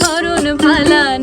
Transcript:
ধরুন ভালা